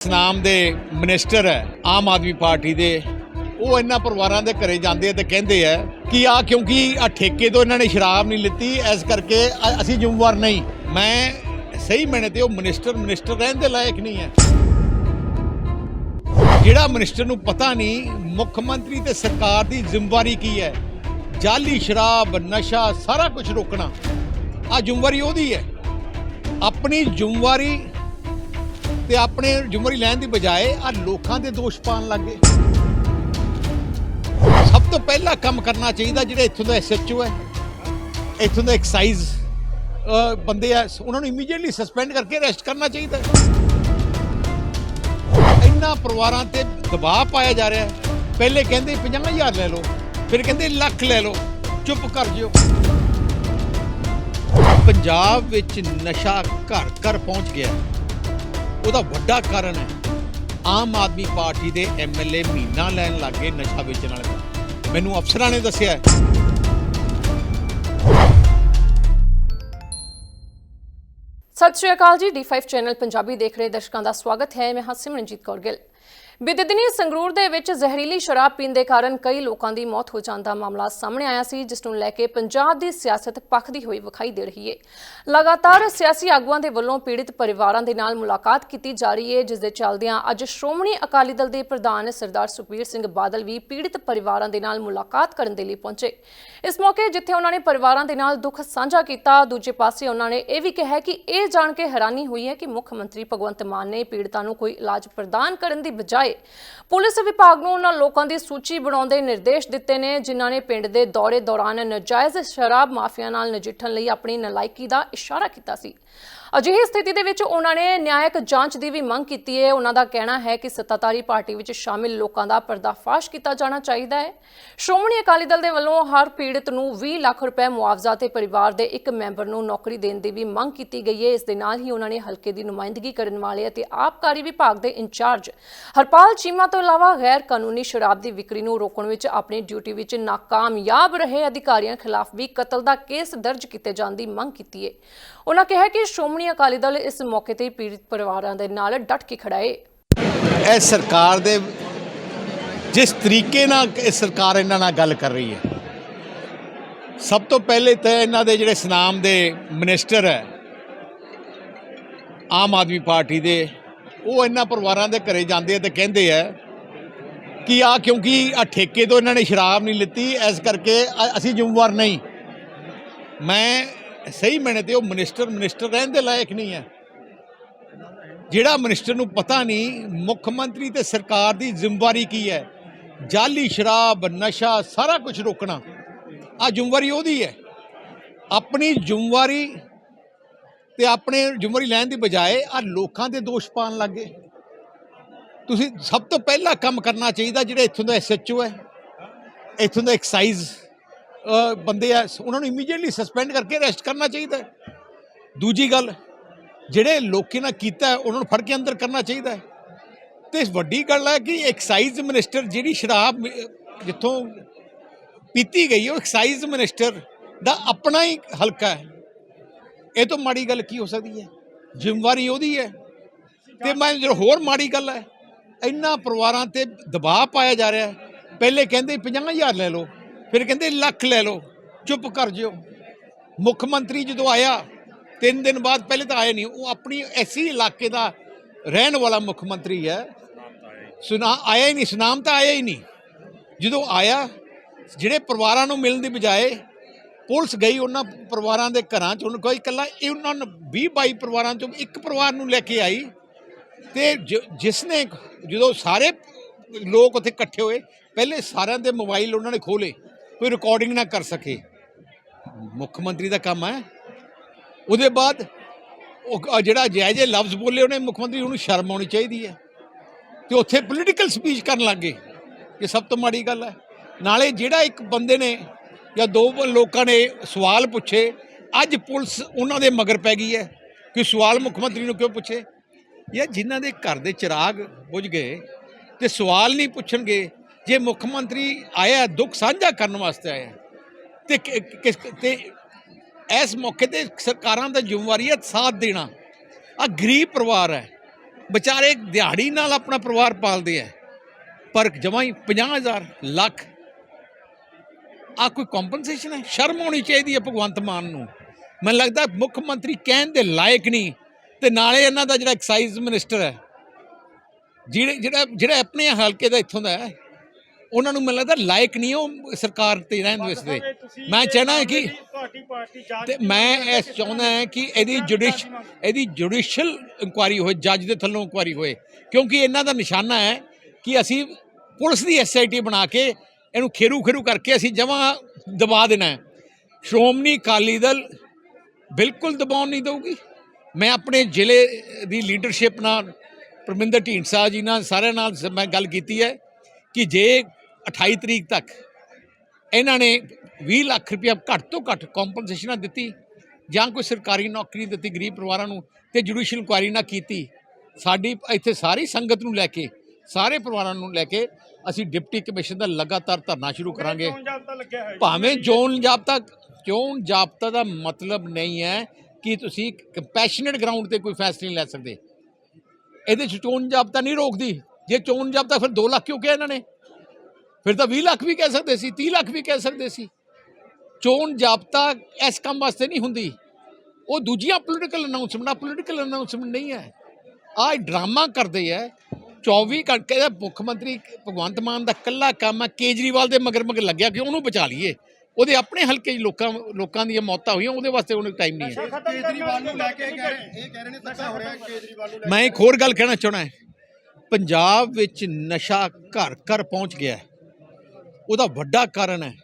ਨਾਮ ਦੇ ਮਿਨਿਸਟਰ ਹੈ, ਆਮ ਆਦਮੀ ਪਾਰਟੀ ਦੇ। ਉਹ ਇਹਨਾਂ ਪਰਿਵਾਰਾਂ ਦੇ ਘਰੇ ਜਾਂਦੇ ਆ ਤੇ ਕਹਿੰਦੇ ਆ ਕਿ ਆ ਕਿਉਂਕਿ ਆ ਠੇਕੇ ਤੋਂ ਇਹਨਾਂ ਨੇ ਸ਼ਰਾਬ ਨਹੀਂ ਲਿੱਤੀ, ਇਸ ਕਰਕੇ ਅਸੀਂ ਜ਼ਿੰਮੇਵਾਰ ਨਹੀਂ। ਮੈਂ ਸਹੀ ਮੈਨੇ ਤੇ ਉਹ ਮਿਨਿਸਟਰ ਮਿਨਿਸਟਰ ਰਹਿਣ ਦੇ ਲਾਇਕ ਨਹੀਂ ਹੈ। ਜਿਹੜਾ ਮਿਨਿਸਟਰ ਨੂੰ ਪਤਾ ਨਹੀਂ, ਮੁੱਖ ਮੰਤਰੀ ਤੇ ਸਰਕਾਰ ਦੀ ਜ਼ਿੰਮੇਵਾਰੀ ਕੀ ਹੈ? ਜਾਲੀ ਸ਼ਰਾਬ, ਨਸ਼ਾ, ਸਾਰਾ ਕੁਝ ਰੋਕਣਾ। ਆ ਜ਼ਿੰਮੇਵਾਰੀ ਉਹਦੀ ਹੈ। ਆਪਣੀ ਜ਼ਿੰਮੇਵਾਰੀ ਤੇ ਆਪਣੇ ਜ਼ਿੰਮੇਵਾਰੀ ਲੈਣ ਦੀ ਬਜਾਏ ਆ ਲੋਕਾਂ ਦੇ ਦੋਸ਼ ਪਾਣ ਲੱਗੇ ਸਭ ਤੋਂ ਪਹਿਲਾ ਕੰਮ ਕਰਨਾ ਚਾਹੀਦਾ ਜਿਹੜੇ ਇੱਥੋਂ ਦਾ ਐਸਐਚਓ ਹੈ, ਇੱਥੋਂ ਦਾ ਐਕਸਾਈਜ਼ ਬੰਦੇ ਆ, ਉਹਨਾਂ ਨੂੰ ਇਮੀਡੀਏਟਲੀ ਸਸਪੈਂਡ ਕਰਕੇ ਅਰੈਸਟ ਕਰਨਾ ਚਾਹੀਦਾ ਹੈ। ਇੰਨਾ ਪਰਿਵਾਰਾਂ ਤੇ ਦਬਾਅ ਪਾਇਆ ਜਾ ਰਿਹਾ ਹੈ। ਪਹਿਲੇ ਕਹਿੰਦੇ 50000 ਲੈ ਲਓ, ਫਿਰ ਕਹਿੰਦੇ ਲੱਖ ਲੈ ਲਓ, ਚੁੱਪ ਕਰ ਜਿਓ। ਪੰਜਾਬ ਵਿੱਚ ਨਸ਼ਾ ਘਰ ਘਰ ਪਹੁੰਚ ਗਿਆ। ਉਹਦਾ ਵੱਡਾ ਕਾਰਨ ਹੈ। ਆਮ ਆਦਮੀ ਪਾਰਟੀ ਦੇ ਐਮਐਲਏ ਮਹੀਨਾ ਲੈਣ ਲੱਗੇ ਨਸ਼ਾ ਵੇਚਣ ਵਾਲੇ। ਦਾ। ਮੈਨੂੰ ਅਫਸਰਾਂ ਨੇ ਦੱਸਿਆ ਸਤਿ ਸ਼੍ਰੀ ਅਕਾਲ ਜੀ D5 ਚੈਨਲ ਪੰਜਾਬੀ ਦੇਖ ਰਹੇ ਦਰਸ਼ਕਾਂ ਦਾ ਸਵਾਗਤ ਹੈ। ਮੈਂ ਹਾਂ ਸਿਮਰਨਜੀਤ ਕੌਰ ਗਿੱਲ। ਬੀਤੇ ਦਿਨੀ ਸੰਗਰੂਰ ਦੇ ਵਿੱਚ ਜ਼ਹਿਰੀਲੀ ਸ਼ਰਾਬ ਪੀਣ ਦੇ ਕਾਰਨ ਕਈ ਲੋਕਾਂ ਦੀ ਮੌਤ ਹੋ ਜਾਣ ਦਾ ਮਾਮਲਾ ਸਾਹਮਣੇ ਆਇਆ ਸੀ, ਜਿਸ ਨੂੰ ਲੈ ਕੇ ਪੰਜਾਬ ਦੀ ਸਿਆਸਤ ਪੱਖਦੀ ਹੋਈ ਵਿਖਾਈ ਦੇ ਰਹੀ ਹੈ ਲਗਾਤਾਰ ਸਿਆਸੀ ਆਗੂਆਂ ਦੇ ਵੱਲੋਂ ਪੀੜਿਤ ਪਰਿਵਾਰਾਂ ਦੇ ਨਾਲ ਮੁਲਾਕਾਤ ਕੀਤੀ ਜਾ ਰਹੀ ਹੈ ਜਿਸ ਦੇ ਚੱਲਦਿਆਂ ਅੱਜ ਸ਼੍ਰੋਮਣੀ ਅਕਾਲੀ ਦਲ ਦੇ ਪ੍ਰਧਾਨ ਸਰਦਾਰ ਸੁਖਬੀਰ ਸਿੰਘ ਬਾਦਲ ਵੀ ਪੀੜਿਤ ਪਰਿਵਾਰਾਂ ਦੇ ਨਾਲ ਮੁਲਾਕਾਤ ਕਰਨ ਦੇ ਲਈ ਪਹੁੰਚੇ। ਇਸ ਮੌਕੇ ਜਿੱਥੇ ਉਹਨਾਂ ਨੇ ਪਰਿਵਾਰਾਂ ਦੇ ਨਾਲ ਦੁੱਖ ਸਾਂਝਾ ਕੀਤਾ, ਦੂਜੇ ਪਾਸੇ ਉਹਨਾਂ ਨੇ ਇਹ ਵੀ ਕਿਹਾ ਕਿ ਇਹ ਜਾਣ ਕੇ ਹੈਰਾਨੀ ਹੋਈ ਹੈ ਕਿ ਮੁੱਖ ਮੰਤਰੀ ਭਗਵੰਤ ਮਾਨ ਨੇ ਪੀੜਤਾਂ ਨੂੰ ਕੋਈ ਇਲਾਜ ਪ੍ਰਦਾਨ ਕਰਨ ਦੀ ਬਜਾਏ ਪੁਲਿਸ ਵਿਭਾਗ ਨੂੰ ਉਹਨਾਂ ਲੋਕਾਂ ਦੀ ਸੂਚੀ ਬਣਾਉਣ ਦੇ ਨਿਰਦੇਸ਼ ਦਿੱਤੇ ਨੇ, ਜਿਨ੍ਹਾਂ ਨੇ ਪਿੰਡ ਦੇ ਦੌਰੇ ਦੌਰਾਨ ਨਜਾਇਜ਼ ਸ਼ਰਾਬ ਮਾਫੀਆ ਨਾਲ ਨਜਿੱਠਣ ਲਈ ਆਪਣੀ ਨਲਾਇਕੀ ਦਾ ਇਸ਼ਾਰਾ ਕੀਤਾ ਸੀ। ਅਜਿਹੀ ਸਥਿਤੀ ਦੇ ਵਿੱਚ ਉਹਨਾਂ ਨੇ ਨਿਆਇਕ ਜਾਂਚ ਦੀ ਵੀ ਮੰਗ ਕੀਤੀ ਹੈ। ਉਹਨਾਂ ਦਾ ਕਹਿਣਾ ਹੈ ਕਿ ਸੱਤਾਧਾਰੀ ਪਾਰਟੀ ਵਿੱਚ ਸ਼ਾਮਿਲ ਲੋਕਾਂ ਦਾ ਪਰਦਾਫਾਸ਼ ਕੀਤਾ ਜਾਣਾ ਚਾਹੀਦਾ ਹੈ। ਸ਼੍ਰੋਮਣੀ ਅਕਾਲੀ ਦਲ ਦੇ ਵੱਲੋਂ ਹਰ ਪੀੜਤ ਨੂੰ 20 ਲੱਖ ਰੁਪਏ ਮੁਆਵਜ਼ਾ ਤੇ ਪਰਿਵਾਰ ਦੇ ਇੱਕ ਮੈਂਬਰ ਨੂੰ ਨੌਕਰੀ ਦੇਣ ਦੀ ਵੀ ਮੰਗ ਕੀਤੀ ਗਈ ਹੈ। ਇਸ ਦੇ ਨਾਲ ਹੀ ਉਹਨਾਂ ਨੇ ਹਲਕੇ ਦੀ ਨੁਮਾਇੰਦਗੀ ਕਰਨ ਵਾਲੇ ਅਤੇ ਆਬਕਾਰੀ ਵਿਭਾਗ ਦੇ ਇੰਚਾਰਜ ਹਰਪਾਲ ਚੀਮਾ ਤੋਂ ਇਲਾਵਾ ਗੈਰ ਕਾਨੂੰਨੀ ਸ਼ਰਾਬ ਦੀ ਵਿਕਰੀ ਨੂੰ ਰੋਕਣ ਵਿੱਚ ਆਪਣੀ ਡਿਊਟੀ ਵਿੱਚ ਨਾਕਾਮਯਾਬ ਰਹੇ ਅਧਿਕਾਰੀਆਂ ਖਿਲਾਫ ਵੀ ਕਤਲ ਦਾ ਕੇਸ ਦਰਜ ਕੀਤੇ ਜਾਣ ਦੀ ਮੰਗ ਕੀਤੀ ਹੈ। ਉਹਨਾਂ ਕਿਹਾ ਕਿ ਸ਼੍ਰੋਮਣੀ ਅਕਾਲੀ ਦਲ ਇਸ ਮੌਕੇ ਤੇ ਪੀੜਿਤ ਪਰਿਵਾਰਾਂ ਦੇ ਨਾਲ ਡਟ ਕੇ ਖੜਾ ਹੈ ਇਹ ਸਰਕਾਰ ਦੇ ਜਿਸ ਤਰੀਕੇ ਨਾਲ ਇਹ ਸਰਕਾਰ ਇਹਨਾਂ ਨਾਲ ਗੱਲ ਕਰ ਰਹੀ ਹੈ, ਸਭ ਤੋਂ ਪਹਿਲੇ ਤਾਂ ਇਹਨਾਂ ਦੇ ਜਿਹੜੇ ਸਨਾਮ ਦੇ ਮਿਨਿਸਟਰ ਹੈ, ਆਮ ਆਦਮੀ ਪਾਰਟੀ ਦੇ, ਉਹ ਇਹਨਾਂ ਪਰਿਵਾਰਾਂ ਦੇ ਘਰੇ ਜਾਂਦੇ ਆ ਤੇ ਕਹਿੰਦੇ ਆ ਕਿ ਆ ਕਿਉਂਕਿ ਆ ਠੇਕੇ ਤੋਂ ਇਹਨਾਂ ਨੇ ਸ਼ਰਾਬ ਨਹੀਂ ਲਿੱਤੀ, ਇਸ ਕਰਕੇ ਅਸੀਂ ਜ਼ਿੰਮੇਵਾਰ ਨਹੀਂ। ਮੈਂ ਸਹੀ ਮੈਨੇ ਤੇ ਉਹ ਮਿਨਿਸਟਰ ਮਿਨਿਸਟਰ ਰਹਿਣ ਦੇ ਲਾਇਕ ਨਹੀਂ ਹੈ। ਜਿਹੜਾ ਮਿਨਿਸਟਰ ਨੂੰ ਪਤਾ ਨਹੀਂ, ਮੁੱਖ ਮੰਤਰੀ ਤੇ ਸਰਕਾਰ ਦੀ ਜ਼ਿੰਮੇਵਾਰੀ ਕੀ ਹੈ? ਜਾਲੀ ਸ਼ਰਾਬ, ਨਸ਼ਾ, ਸਾਰਾ ਕੁਝ ਰੋਕਣਾ। ਆ ਜ਼ਿੰਮੇਵਾਰੀ ਉਹਦੀ ਹੈ। ਆਪਣੀ ਜ਼ਿੰਮੇਵਾਰੀ ਤੇ ਆਪਣੇ ਜ਼ਿੰਮੇਵਾਰੀ ਲੈਣ ਦੀ ਬਜਾਏ ਆ ਲੋਕਾਂ ਦੇ ਦੋਸ਼ ਪਾਣ ਲੱਗੇ ਤੁਸੀਂ ਸਭ ਤੋਂ ਪਹਿਲਾ ਕੰਮ ਕਰਨਾ ਚਾਹੀਦਾ ਜਿਹੜੇ ਇੱਥੋਂ ਦਾ ਐਸਐਚਓ ਹੈ, ਇੱਥੋਂ ਦਾ ਐਕਸਾਈਜ਼ ਬੰਦੇ ਆ ਉਹਨਾਂ ਨੂੰ ਇਮੀਡੀਏਟਲੀ ਸਸਪੈਂਡ ਕਰਕੇ ਅਰੈਸਟ ਕਰਨਾ ਚਾਹੀਦਾ ਦੂਜੀ ਗੱਲ, ਜਿਹੜੇ ਲੋਕੀ ਨਾਲ ਕੀਤਾ ਉਹਨਾਂ ਨੂੰ ਫੜ ਕੇ ਅੰਦਰ ਕਰਨਾ ਚਾਹੀਦਾ ਹੈ। ਤੇ ਵੱਡੀ ਗੱਲ ਹੈ ਕਿ ਐਕਸਾਈਜ਼ ਮਿਨਿਸਟਰ ਜਿਹੜੀ ਸ਼ਰਾਬ ਮ- ਜਿੱਥੋਂ ਪੀਤੀ ਗਈ ਉਹ ਐਕਸਾਈਜ਼ ਮਿਨਿਸਟਰ ਦਾ ਆਪਣਾ ਹੀ ਹਲਕਾ ਹੈ। ਇਹ ਤੋਂ ਮਾੜੀ ਗੱਲ ਕੀ ਹੋ ਸਕਦੀ ਹੈ? ਜ਼ਿੰਮੇਵਾਰੀ ਉਹਦੀ ਹੈ। ਤੇ ਮੈਂ ਜਿਹੜਾ ਹੋਰ ਮਾੜੀ ਗੱਲ ਹੈ, ਇੰਨਾ ਪਰਿਵਾਰਾਂ ਤੇ ਦਬਾਅ ਪਾਇਆ ਜਾ ਰਿਹਾ ਹੈ। ਪਹਿਲੇ ਕਹਿੰਦੇ 50000 ਲੈ ਲਓ। ਫਿਰ ਕਹਿੰਦੇ ਲੱਖ ਲੈ ਲਓ, ਚੁੱਪ ਕਰ ਜਿਓ। ਮੁੱਖ ਮੰਤਰੀ ਜਦੋਂ ਆਇਆ, ਤਿੰਨ ਦਿਨ ਬਾਅਦ ਪਹਿਲੇ ਤਾਂ ਆਇਆ ਨਹੀਂ, ਉਹ ਆਪਣੀ ਐਸੀ ਇਲਾਕੇ ਦਾ ਰਹਿਣ ਵਾਲਾ ਮੁੱਖ ਮੰਤਰੀ ਹੈ। ਸੁਨਾ ਆਇਆ ਹੀ ਨਹੀਂ, ਸੁਨਾਮ ਤਾਂ ਆਇਆ ਹੀ ਨਹੀਂ। ਜਦੋਂ ਆਇਆ, ਜਿਹੜੇ ਪਰਿਵਾਰਾਂ ਨੂੰ ਮਿਲਣ ਦੀ ਬਜਾਏ ਪੁਲਿਸ ਗਈ ਉਹਨਾਂ ਪਰਿਵਾਰਾਂ ਦੇ ਘਰਾਂ ਚ, ਉਹਨੂੰ ਕੋਈ ਇਕੱਲਾ, ਇਹ ਉਹਨਾਂ ਨੂੰ 20 22 ਪਰਿਵਾਰਾਂ ਚੋਂ ਇੱਕ ਪਰਿਵਾਰ ਨੂੰ ਲੈ ਕੇ ਆਈ। ਤੇ ਜ- ਜਿਸ ਨੇ ਜਦੋਂ ਸਾਰੇ ਲੋਕ ਉੱਥੇ ਇਕੱਠੇ ਹੋਏ, ਪਹਿਲੇ ਸਾਰਿਆਂ ਦੇ ਮੋਬਾਈਲ ਉਹਨਾਂ ਨੇ ਖੋਲੇ ਕੋਈ ਰਿਕਾਰਡਿੰਗ ਨਾ ਕਰ ਸਕੇ। ਮੁੱਖ ਮੰਤਰੀ ਦਾ ਕੰਮ ਹੈ। ਉਹਦੇ ਬਾਅਦ ਉਹ ਜਿਹੜਾ ਜਾਇਜ਼ ਲਫ਼ਜ਼ ਬੋਲੇ ਉਹਨੇ, ਮੁੱਖ ਮੰਤਰੀ ਉਹਨੂੰ ਸ਼ਰਮ ਆਉਣੀ ਚਾਹੀਦੀ ਹੈ। ਤੇ ਉੱਥੇ ਪੋਲੀਟੀਕਲ ਸਪੀਚ ਕਰਨ ਲੱਗ ਗਏ ਇਹ ਸਭ ਤੋਂ ਮਾੜੀ ਗੱਲ ਹੈ। ਨਾਲੇ ਜਿਹੜਾ ਇੱਕ ਬੰਦੇ ਨੇ ਜਾਂ ਦੋ ਲੋਕਾਂ ਨੇ ਸਵਾਲ ਪੁੱਛੇ, ਅੱਜ ਪੁਲਿਸ ਉਹਨਾਂ ਦੇ ਮਗਰ ਪੈ ਗਈ ਹੈ। ਕਿ ਸਵਾਲ ਮੁੱਖ ਮੰਤਰੀ ਨੂੰ ਕਿਉਂ ਪੁੱਛੇ? ਜਾਂ ਜਿਨ੍ਹਾਂ ਦੇ ਘਰ ਦੇ ਚਿਰਾਗ ਬੁਝ ਗਏ ਤੇ ਸਵਾਲ ਨਹੀਂ ਪੁੱਛਣਗੇ ਜੇ ਮੁੱਖ ਮੰਤਰੀ ਆਇਆ, ਦੁੱਖ ਸਾਂਝਾ ਕਰਨ ਵਾਸਤੇ ਆਇਆ, ਤੇ ਕਿਸ- ਤੇ ਇਸ ਮੌਕੇ ਤੇ ਸਰਕਾਰਾਂ ਦਾ ਜ਼ਿੰਮੇਵਾਰੀ ਹੈ ਸਾਥ ਦੇਣਾ। ਆ ਗਰੀਬ ਪਰਿਵਾਰ ਹੈ। ਵਿਚਾਰੇ ਦਿਹਾੜੀ ਨਾਲ ਆਪਣਾ ਪਰਿਵਾਰ ਪਾਲਦੇ ਆ ਪਰ ਜਮਾਂ ਹੀ 50000 ਲੱਖ। ਆ ਕੋਈ ਕੰਪਨਸੇਸ਼ਨ ਹੈ? ਸ਼ਰਮ ਹੋਣੀ ਚਾਹੀਦੀ ਹੈ ਭਗਵੰਤ ਮਾਨ ਨੂੰ। ਮੈਨੂੰ ਲੱਗਦਾ ਮੁੱਖ ਮੰਤਰੀ ਕਹਿਣ ਦੇ ਲਾਇਕ ਨਹੀਂ, ਤੇ ਨਾਲੇ ਇਹਨਾਂ ਦਾ ਜਿਹੜਾ ਐਕਸਾਈਜ਼ ਮਿਨਿਸਟਰ ਹੈ, ਜਿਹੜੇ ਜਿਹੜਾ ਜਿਹੜਾ ਆਪਣੇ ਹਲਕੇ ਦਾ ਇੱਥੋਂ ਦਾ ਹੈ ਉਹਨਾਂ ਨੂੰ ਮੈਨੂੰ ਲੱਗਦਾ ਲਾਇਕ ਨਹੀਂ ਉਹ ਸਰਕਾਰ ਤੇ ਰਹਿਣ ਵਾਸਤੇ। ਮੈਂ ਚਾਹਣਾ ਹੈ ਕਿ ਤੁਹਾਡੀ ਪਾਰਟੀ ਜਾਂਚ ਤੇ ਮੈਂ ਇਸ ਚਾਹੁੰਦਾ ਹਾਂ ਕਿ ਇਹਦੀ ਜੁਡੀਸ਼ ਇਹਦੀ ਜੁਡੀਸ਼ੀਅਲ ਇਨਕੁਆਰੀ ਹੋਏ ਜੱਜ ਦੇ ਥੱਲੋਂ ਇਨਕੁਆਰੀ ਹੋਏ। ਕਿਉਂਕਿ ਇਹਨਾਂ ਦਾ ਨਿਸ਼ਾਨਾ ਹੈ ਕਿ ਅਸੀਂ ਪੁਲਿਸ ਦੀ ਐਸਆਈਟੀ ਬਣਾ ਕੇ ਇਹਨੂੰ ਖੇਰੂ ਖੇਰੂ ਕਰਕੇ ਅਸੀਂ ਜਮਾਂ ਦਬਾ ਦੇਣਾ ਸ਼੍ਰੋਮਣੀ ਅਕਾਲੀ ਦਲ ਬਿਲਕੁਲ ਦਬਾਉਣ ਨਹੀਂ ਦਊਗੀ। ਮੈਂ ਆਪਣੇ ਜ਼ਿਲ੍ਹੇ ਦੀ ਲੀਡਰਸ਼ਿਪ ਨਾਲ ਪਰਮਿੰਦਰ ਢੀਂਡਸਾ ਜੀ ਨਾਲ ਸਾਰਿਆਂ ਨਾਲ ਮੈਂ ਗੱਲ ਕੀਤੀ ਹੈ ਕਿ ਜੇ 28 ਤਰੀਕ ਤੱਕ। ਇਹਨਾਂ ਨੇ 20 ਲੱਖ ਰੁਪਇਆ ਘੱਟ ਤੋਂ ਘੱਟ ਕੰਪਨਸੇਸ਼ਨਾਂ ਦਿੱਤੀ ਜਾਂ ਕੋਈ ਸਰਕਾਰੀ ਨੌਕਰੀ ਦਿੱਤੀ ਗਰੀਬ ਪਰਿਵਾਰਾਂ ਨੂੰ ਤੇ ਜੁਡੀਸ਼ੀਅਲ ਇਨਕੁਆਇਰੀ ਨਾ ਕੀਤੀ। ਸਾਡੀ ਇੱਥੇ ਸਾਰੀ ਸੰਗਤ ਨੂੰ ਲੈ ਕੇ ਸਾਰੇ ਪਰਿਵਾਰਾਂ ਨੂੰ ਲੈ ਕੇ ਅਸੀਂ ਡਿਪਟੀ ਕਮਿਸ਼ਨ ਦਾ ਲਗਾਤਾਰ ਧਰਨਾ ਸ਼ੁਰੂ ਕਰਾਂਗੇ। ਭਾਵੇਂ ਚੋਣ ਜਾਬਤਾ ਚੋਣ ਜਾਬਤਾ ਦਾ ਮਤਲਬ ਨਹੀਂ ਹੈ ਕਿ ਤੁਸੀਂ ਕੰਪੈਸ਼ਨੇਟ ਗਰਾਊਂਡ ਤੇ ਕੋਈ ਫੈਸਲਾ ਨਹੀਂ ਲੈ ਸਕਦੇ। ਇਹਦੇ ਚ ਚੋਣ ਜਾਬਤਾ ਨਹੀਂ ਰੋਕਦੀ। ਜੇ ਚੋਣ ਜਾਬਤਾ ਫਿਰ 2 ਲੱਖ ਕਿਉਂ ਕਿਹਾ ਇਹਨਾਂ ਨੇ? ਫਿਰ ਤਾਂ 20 ਲੱਖ ਵੀ ਕਹਿ ਸਕਦੇ ਸੀ 30 ਲੱਖ ਵੀ ਕਹਿ ਸਕਦੇ ਸੀ। ਚੋਣ ਜਾਬਤਾ ਇਸ ਕੰਮ ਵਾਸਤੇ ਨਹੀਂ ਹੁੰਦੀ। ਉਹ ਦੂਜੀਆਂ ਪੋਲੀਟੀਕਲ ਅਨਾਉਂਸਮੈਂਟਾਂ ਪੋਲੀਟੀਕਲ ਅਨਾਉਂਸਮੈਂਟ ਨਹੀਂ ਹੈ। ਆਹ ਡਰਾਮਾ ਕਰਦੇ ਹੈ। 24 ਘੰਟੇ ਦਾ ਮੁੱਖ ਮੰਤਰੀ ਭਗਵੰਤ ਮਾਨ ਦਾ ਕੱਲਾ ਕੰਮ ਹੈ ਕੇਜਰੀਵਾਲ ਦੇ ਮਗਰ ਮਗਰ ਲੱਗਿਆ ਕਿ ਉਹਨੂੰ ਬਚਾ ਲਈਏ। ਉਹਦੇ ਆਪਣੇ ਹਲਕੇ 'ਚ ਲੋਕਾਂ ਲੋਕਾਂ ਦੀਆਂ ਮੌਤਾਂ ਹੋਈਆਂ ਉਹਦੇ ਵਾਸਤੇ ਉਹਨੂੰ ਟਾਈਮ ਨਹੀਂ ਹੈ। ਕੇਜਰੀਵਾਲ ਨੂੰ ਲੈ ਕੇ ਕਹਿ ਰਹੇ ਇਹ ਕਹਿ ਰਹੇ ਨੇ ਧੱਕਾ ਹੋ ਰਿਹਾ ਕੇਜਰੀਵਾਲ ਨੂੰ ਲੈ ਮੈਂ ਇੱਕ ਹੋਰ ਗੱਲ ਕਹਿਣਾ ਚਾਹਣਾ ਹੈ। ਪੰਜਾਬ ਵਿੱਚ ਨਸ਼ਾ ਘਰ ਘਰ ਪਹੁੰਚ ਗਿਆ ਹੈ। ਉਹਦਾ ਵੱਡਾ ਕਾਰਨ ਹੈ।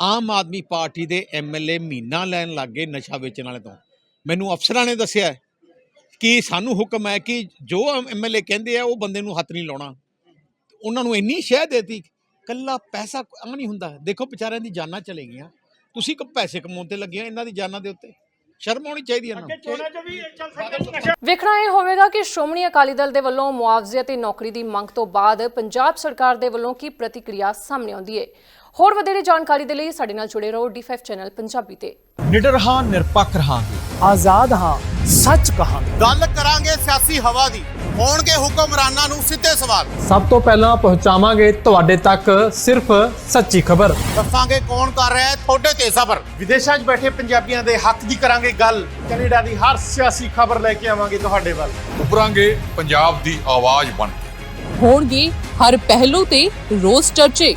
ਆਮ ਆਦਮੀ ਪਾਰਟੀ ਦੇ ਐਮਐਲਏ ਮਹੀਨਾ ਲੈਣ ਲੱਗ ਗਏ ਨਸ਼ਾ ਵੇਚਣ ਵਾਲੇ ਤੋਂ। ਮੈਨੂੰ ਅਫਸਰਾਂ ਨੇ ਦੱਸਿਆ ਕਿ ਸਾਨੂੰ ਹੁਕਮ ਹੈ ਕਿ ਜੋ ਐਮਐਲਏ ਕਹਿੰਦੇ ਆ, ਉਹ ਬੰਦੇ ਨੂੰ ਹੱਥ ਨਹੀਂ ਲਾਉਣਾ। ਉਹਨਾਂ ਨੂੰ ਇੰਨੀ ਸ਼ਹਿ ਦੇਤੀ, ਕੱਲਾ ਪੈਸਾ ਆ ਨਹੀਂ ਹੁੰਦਾ। ਦੇਖੋ ਵਿਚਾਰਿਆਂ ਦੀ ਜਾਨਾਂ ਚਲੇ ਗਈਆਂ। ਤੁਸੀਂ ਕ ਪੈਸੇ ਕਮਾਉਣ ਤੇ ਲੱਗੇ ਇਹਨਾਂ ਦੀ ਜਾਨਾਂ ਦੇ ਉੱਤੇ। ਸ਼ਰਮ ਆਉਣੀ ਚਾਹੀਦੀ ਹੈ ਨੂੰ। ਚੋਣਾਂ 'ਚ ਵੀ ਇਹ ਚੱਲ ਸਕਦਾ ਨਸ਼ਾ ਵੇਖਣਾ ਇਹ ਹੋਵੇਗਾ ਕਿ ਸ਼੍ਰੋਮਣੀ ਅਕਾਲੀ ਦਲ ਦੇ ਵੱਲੋਂ ਮੁਆਵਜ਼ੇ ਅਤੇ ਨੌਕਰੀ ਦੀ ਮੰਗ ਤੋਂ ਬਾਅਦ ਪੰਜਾਬ ਸਰਕਾਰ ਦੇ ਵੱਲੋਂ ਕੀ ਪ੍ਰਤੀਕਿਰਿਆ ਸਾਹਮਣੇ ਆਉਂਦੀ ਹੈ? ਹੋਰ ਵਧੇਰੇ ਜਾਣਕਾਰੀ ਦੇ ਲਈ ਸਾਡੇ ਨਾਲ ਜੁੜੇ ਰਹੋ D5 ਚੈਨਲ ਪੰਜਾਬੀ ਤੇ। ਨਿਡਰ ਹਾਂ ਨਿਰਪੱਖ ਰਹਾਂਗੇ। ਆਜ਼ਾਦ ਹਾਂ ਸੱਚ ਕਹਾਂਗੇ। ਗੱਲ ਕਰਾਂਗੇ ਸਿਆਸੀ ਹਵਾ ਦੀ। ਹੋਣਗੇ ਹੁਕਮਰਾਨਾਂ ਨੂੰ ਸਿੱਧੇ ਸਵਾਲ। ਸਭ ਤੋਂ ਪਹਿਲਾਂ ਪਹੁੰਚਾਵਾਂਗੇ ਤੁਹਾਡੇ ਤੱਕ ਸਿਰਫ ਸੱਚੀ ਖਬਰ। ਦੱਸਾਂਗੇ ਕੌਣ ਕਰ ਰਿਹਾ ਹੈ ਤੁਹਾਡੇ ਤੇ ਸਬਰ। ਵਿਦੇਸ਼ਾਂ 'ਚ ਬੈਠੇ ਪੰਜਾਬੀਆਂ ਦੇ ਹੱਕ ਦੀ ਕਰਾਂਗੇ ਗੱਲ। ਕੈਨੇਡਾ ਦੀ ਹਰ ਸਿਆਸੀ ਖਬਰ ਲੈ ਕੇ ਆਵਾਂਗੇ ਤੁਹਾਡੇ ਵੱਲ। ਉਭਰਾਂਗੇ ਪੰਜਾਬ ਦੀ ਆਵਾਜ਼ ਬਣ ਕੇ। ਹੋਣਗੇ ਹਰ ਪਹਿਲੂ ਤੇ ਰੋਜ਼ ਚਰਚੇ।